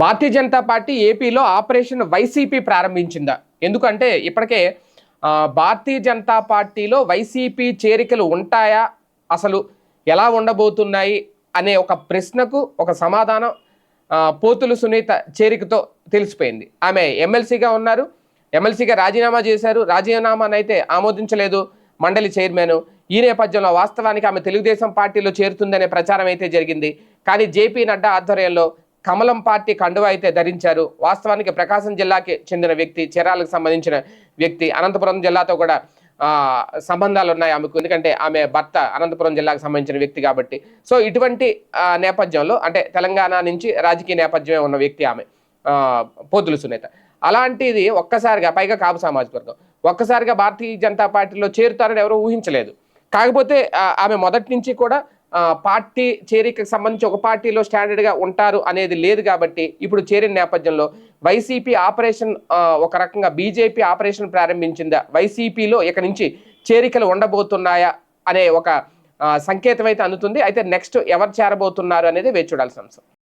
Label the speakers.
Speaker 1: భారతీయ జనతా పార్టీ ఏపీలో operation YCP ప్రారంభించిందా. ఎందుకంటే ఇప్పటికే భారతీయ జనతా పార్టీలో వైసీపీ చేరికలు ఉంటాయా అసలు ఎలా ఉండబోతున్నాయి అనే ఒక ప్రశ్నకు ఒక సమాధానం పోతులు సునీత చేరికతో తెలిసిపోయింది. ఆమె ఎమ్మెల్సీగా ఉన్నారు. ఎమ్మెల్సీగా రాజీనామా చేశారు. రాజీనామానైతే ఆమోదించలేదు మండలి చైర్మన్. ఈ నేపథ్యంలో వాస్తవానికి ఆమె తెలుగుదేశం పార్టీలో చేరుతుందనే ప్రచారం అయితే జరిగింది. కానీ జేపీ నడ్డా ఆధ్వర్యంలో కమలం పార్టీ కండువా అయితే ధరించారు. వాస్తవానికి ప్రకాశం జిల్లాకి చెందిన వ్యక్తి చీరాలకు సంబంధించిన వ్యక్తి అనంతపురం జిల్లాతో కూడా సంబంధాలు ఉన్నాయి ఆమెకు. ఎందుకంటే ఆమె భర్త అనంతపురం జిల్లాకు సంబంధించిన వ్యక్తి కాబట్టి. సో ఇటువంటి నేపథ్యంలో అంటే తెలంగాణ నుంచి రాజకీయ నేపథ్యమే ఉన్న వ్యక్తి ఆమె పోతులు సునేత. అలాంటిది ఒక్కసారిగా పైగా కాపు సామాజిక వర్గం ఒక్కసారిగా భారతీయ జనతా పార్టీలో చేరుతారని ఎవరూ ఊహించలేదు. కాకపోతే ఆమె మొదటి నుంచి కూడా పార్టీ చేరికకు సంబంధించి ఒక పార్టీలో స్టాండర్డ్గా ఉంటారు అనేది లేదు కాబట్టి ఇప్పుడు చేరిన నేపథ్యంలో వైసీపీ ఆపరేషన్ ఒక రకంగా బీజేపీ ఆపరేషన్ ప్రారంభించిందా? వైసీపీలో ఇక నుంచి చేరికలు ఉండబోతున్నాయా అనే ఒక సంకేతం అయితే అందుతుంది. అయితే నెక్స్ట్ ఎవరు చేరబోతున్నారు అనేది వేచి చూడాల్సిన అంశం.